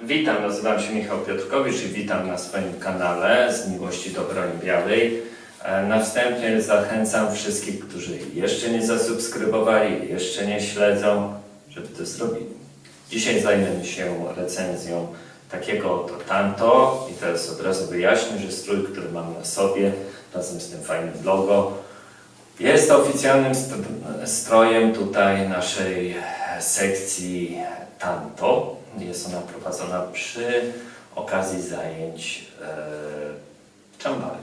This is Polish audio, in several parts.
Witam, nazywam się Michał Piotrkowicz i witam na swoim kanale z miłości do broni białej. E, Na wstępie zachęcam wszystkich, którzy jeszcze nie zasubskrybowali, jeszcze nie śledzą, żeby to zrobili. Dzisiaj zajmiemy się recenzją takiego oto Tanto i teraz od razu wyjaśnię, że strój, który mam na sobie razem z tym fajnym logo jest oficjalnym st- strojem tutaj naszej sekcji Tanto. Jest ona prowadzona przy okazji zajęć e, w Czambale.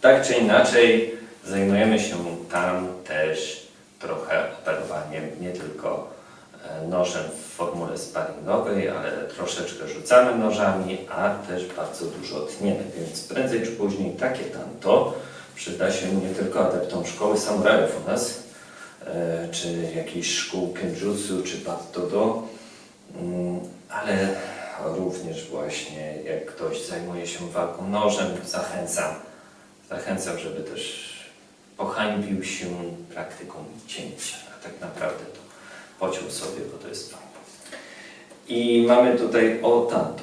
Tak czy inaczej zajmujemy się tam też trochę operowaniem nie tylko e, nożem w formule sparingowej, ale troszeczkę rzucamy nożami, a też bardzo dużo tniemy, więc prędzej czy później takie tanto przyda się nie tylko adeptom szkoły samurajów u nas, czy jakiejś szkół kenjutsu, czy battodo, mm, ale również właśnie jak ktoś zajmuje się walką nożem, zachęcam, zachęcam, żeby też pohańbił się praktyką cięcia, a tak naprawdę to pociął sobie, bo to jest fajne. I mamy tutaj o tanto.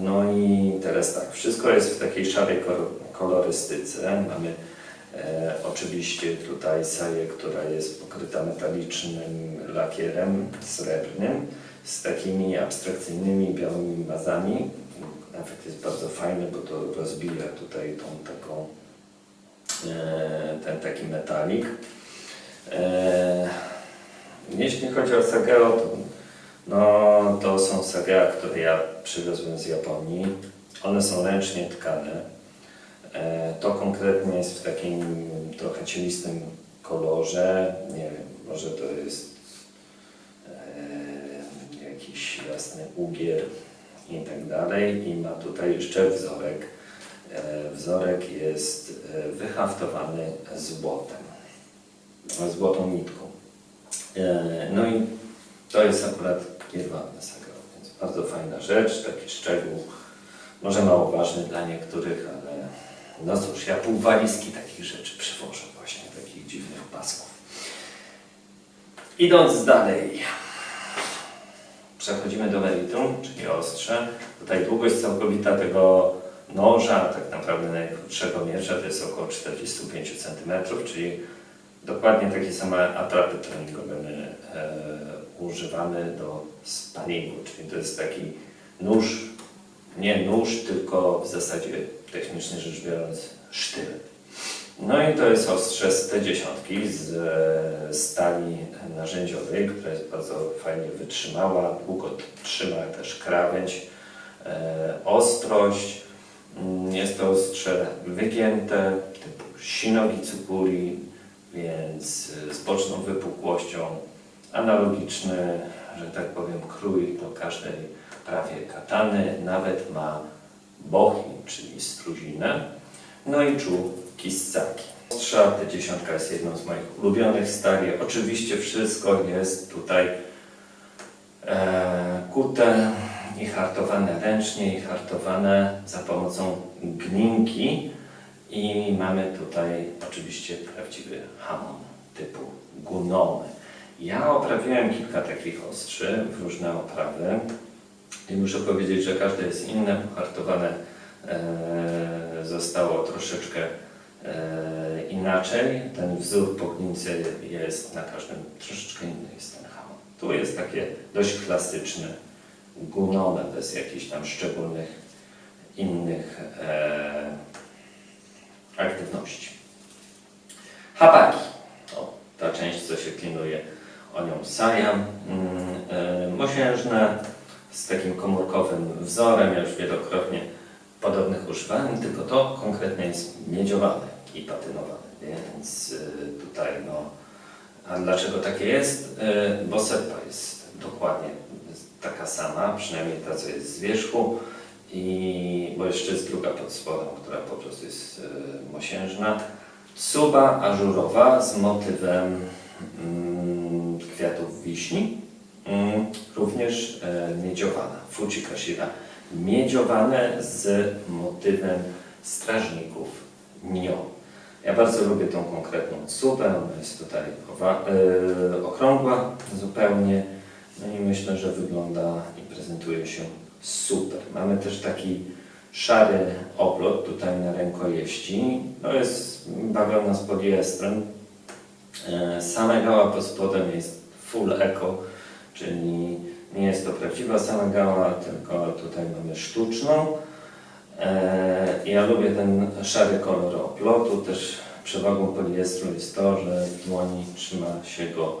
No i teraz tak, wszystko jest w takiej szarej kolorystyce. Mamy e, oczywiście tutaj saję, która jest pokryta metalicznym lakierem srebrnym z takimi abstrakcyjnymi białymi mazami. Efekt jest bardzo fajny, bo to rozbija tutaj tą taką, e, ten taki metalik. E, jeśli chodzi o Sageo, to, no, to są Sagea, które ja przywiozłem z Japonii. One są ręcznie tkane. E, to konkretnie jest w takim trochę cielistym kolorze. Nie wiem, może to jest e, jakiś jasny ugier i tak dalej. I ma tutaj jeszcze wzorek. E, wzorek jest wyhaftowany złotem, złotą nitką. No i to jest akurat jedwabne sagro, więc bardzo fajna rzecz, taki szczegół, może mało ważny dla niektórych, ale no cóż, ja pół walizki takich rzeczy przywożę właśnie, takich dziwnych pasków. Idąc dalej, przechodzimy do meritum, czyli ostrze. Tutaj długość całkowita tego noża, tak naprawdę najkrótszego miecza, to jest około 45 cm, czyli dokładnie takie same atrapy treningowe my e, używamy do sparingu, czyli to jest taki nóż, nie nóż, tylko w zasadzie technicznie rzecz biorąc sztylet. No i to jest ostrze z T10 z e, stali narzędziowej, która jest bardzo fajnie wytrzymała, długo trzyma też krawędź, e, ostrość. Mm, Jest to ostrze wygięte, typu shinogi tsukuri, więc y, z boczną wypukłością, analogiczny, że tak powiem, krój do każdej prawie katany, nawet ma bochi, czyli struzinę, no i czu kissaki. Ostrza T10 jest jedną z moich ulubionych stali. Oczywiście wszystko jest tutaj e, kute i hartowane ręcznie i hartowane za pomocą gninki. I mamy tutaj oczywiście prawdziwy hamon typu gunomy. Ja oprawiłem kilka takich ostrzy w różne oprawy i muszę powiedzieć, że każde jest inne, pohartowane e, zostało troszeczkę e, inaczej. Ten wzór po glince jest na każdym troszeczkę inny jest ten hamon. Tu jest takie dość klasyczne gunome bez jakichś tam szczególnych innych e, aktywności. Hapaki. O, ta część, co się klinuje o nią saja. Mm, e, mosiężne z takim komórkowym wzorem. Ja już wielokrotnie podobnych używałem, tylko to konkretnie jest miedziowane i patynowane. Więc e, tutaj no... A dlaczego takie jest? E, bo serpa jest dokładnie taka sama, przynajmniej ta, co jest z wierzchu. I, bo jeszcze jest druga pod spodem, która po prostu jest mosiężna. Tsuba ażurowa z motywem kwiatów wiśni, mm, również e, miedziowana, Fujikashira. Miedziowane z motywem strażników Nio. Ja bardzo lubię tą konkretną tsubę, ona jest tutaj e, okrągła zupełnie No i myślę, że wygląda i prezentuje się super. Mamy też taki szary oplot tutaj na rękojeści. To jest bawełna z poliestrem. E, Sama gała pod spodem jest full eco, czyli nie jest to prawdziwa sama gała, tylko tutaj mamy sztuczną. E, Ja lubię ten szary kolor oplotu. Też przewagą poliestru jest to, że w dłoni trzyma się go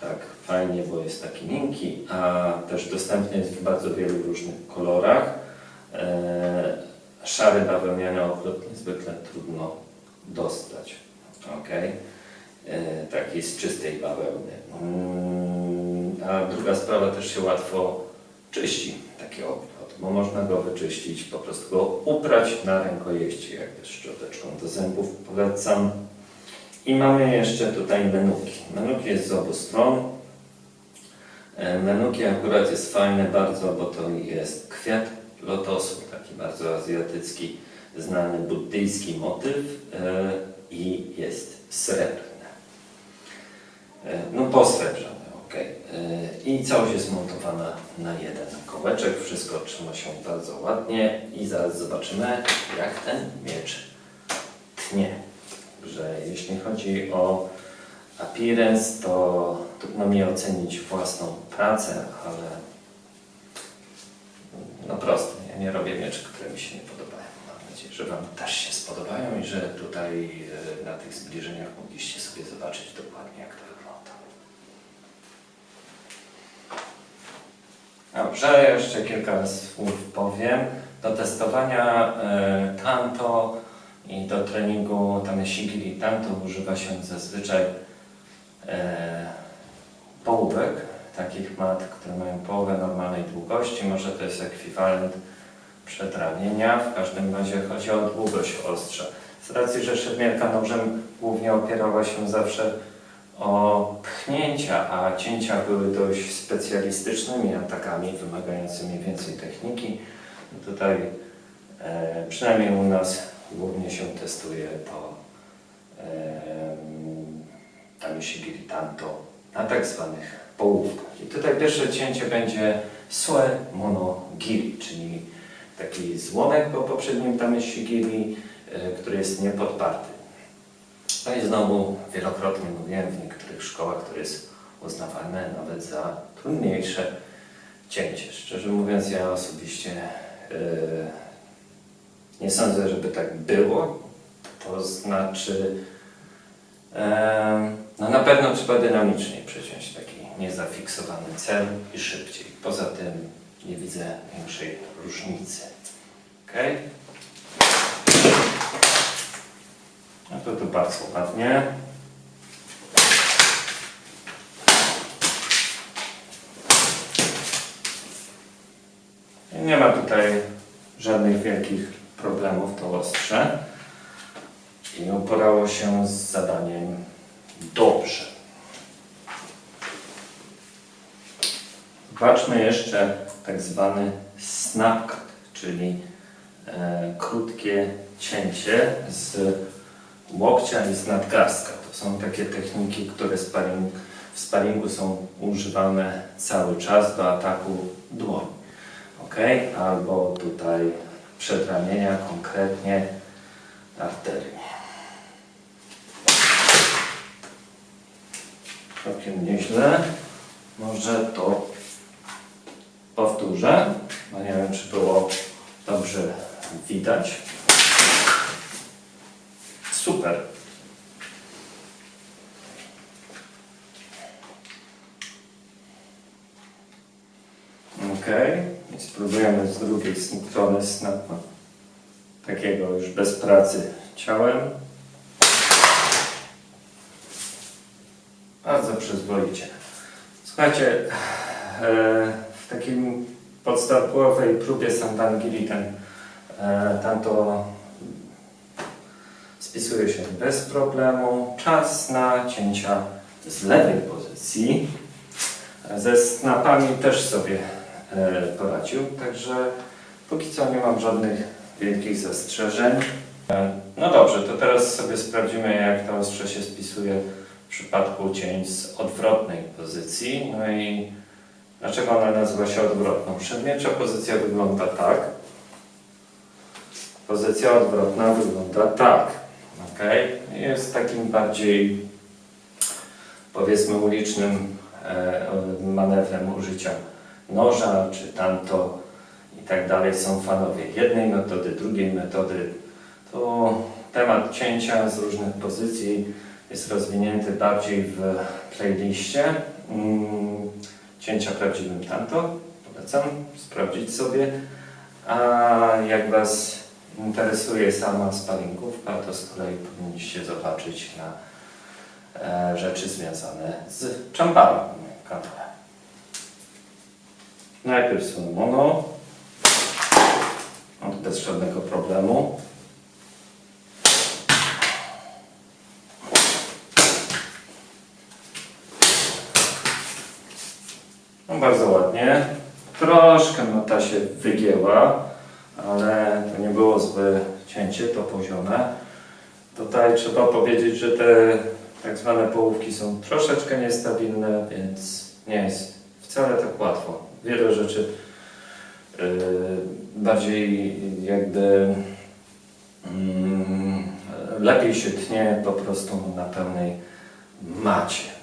tak fajnie, bo jest taki miękki, a też dostępny jest w bardzo wielu różnych kolorach. E, Szary bawełniany oplot niezwykle trudno dostać. Okay takiej z czystej bawełny. Mm, A druga sprawa też się łatwo czyści taki oplot, bo można go wyczyścić, po prostu go uprać na rękojeści, jakby z szczoteczką do zębów polecam. I mamy jeszcze tutaj menuki. Menuki jest z obu stron. E, Menuki akurat jest fajne bardzo, bo to jest kwiat lotosu, taki bardzo azjatycki, znany buddyjski motyw e, i jest srebrny. E, No posrebrzane, ok. I całość jest montowana na jeden kołeczek. Wszystko trzyma się bardzo ładnie i zaraz zobaczymy jak ten miecz tnie. Że jeśli chodzi o appearance, to trudno mi ocenić własną pracę, ale no proste. Ja nie robię mieczy, które mi się nie podobają. Mam nadzieję, że Wam też się spodobają i że tutaj e, na tych zbliżeniach mogliście sobie zobaczyć dokładnie jak to wygląda. Dobrze, jeszcze kilka słów powiem. Do testowania e, Tanto i do treningu Tamesigiri Tanto używa się zazwyczaj e, połówek, takich mat, które mają połowę normalnej długości. Może to jest ekwiwalent przedramienia. W każdym razie chodzi o długość ostrza. Z racji, że szermierka nożem głównie opierała się zawsze o pchnięcia, a cięcia były dość specjalistycznymi atakami, wymagającymi więcej techniki. Tutaj, e, przynajmniej u nas, głównie się testuje to e, tam tanto na tak zwanych połówkach. I tutaj pierwsze cięcie będzie sue monogiri, czyli taki złomek po poprzednim tameshigiri, e, który jest niepodparty. No i znowu wielokrotnie mówiłem w niektórych szkołach, to jest uznawane nawet za trudniejsze cięcie. Szczerze mówiąc, ja osobiście e, nie sądzę, żeby tak było. To znaczy, e, no na pewno trzeba dynamicznie przeciąć taki niezafiksowany cel i szybciej. Poza tym nie widzę większej różnicy. Okay? No to tu bardzo ładnie. Nie ma tutaj żadnych wielkich problemów to ostrze i uporało się z zadaniem dobrze. Zobaczmy jeszcze tak zwany snapcut, czyli e, krótkie cięcie z łokcia i z nadgarstka. To są takie techniki, które sparing, w sparingu są używane cały czas do ataku dłoni. Ok? Albo tutaj przedramienia, konkretnie arterii. Całkiem nieźle. Może to powtórzę, bo nie wiem, czy było dobrze widać. Super. Ok, i spróbujemy z drugiej strony snapa. Takiego już bez pracy ciałem. Bardzo przyzwoicie. Słuchajcie, e, w takim podstawowej próbie Sandangiri ten e, tamto spisuje się bez problemu. Czas na cięcia z lewej pozycji. Ze snapami też sobie e, poradził, także póki co nie mam żadnych wielkich zastrzeżeń. E, No dobrze, to teraz sobie sprawdzimy jak to ostrze się spisuje w przypadku cięć z odwrotnej pozycji. No i Dlaczego ona nazywa się odwrotną? Przedmiecza pozycja wygląda tak. Pozycja odwrotna wygląda tak. Ok? Jest takim bardziej powiedzmy ulicznym e, manewrem użycia noża czy tamto i tak dalej. Są fanowie jednej metody, drugiej metody. To temat cięcia z różnych pozycji jest rozwinięty bardziej w playliście. Mm, Cięcia prawdziwym tamto. Polecam sprawdzić sobie. A jak Was interesuje sama sparingówka, to z kolei powinniście zobaczyć na e, rzeczy związane z czamparem na. Najpierw są mono. No, bez żadnego problemu. No bardzo ładnie. Troszkę nota się wygięła, ale to nie było złe cięcie, to poziome. Tutaj trzeba powiedzieć, że te tak zwane połówki są troszeczkę niestabilne, więc nie jest wcale tak łatwo. Wiele rzeczy yy, bardziej jakby mm, lepiej się tnie po prostu na pełnej macie.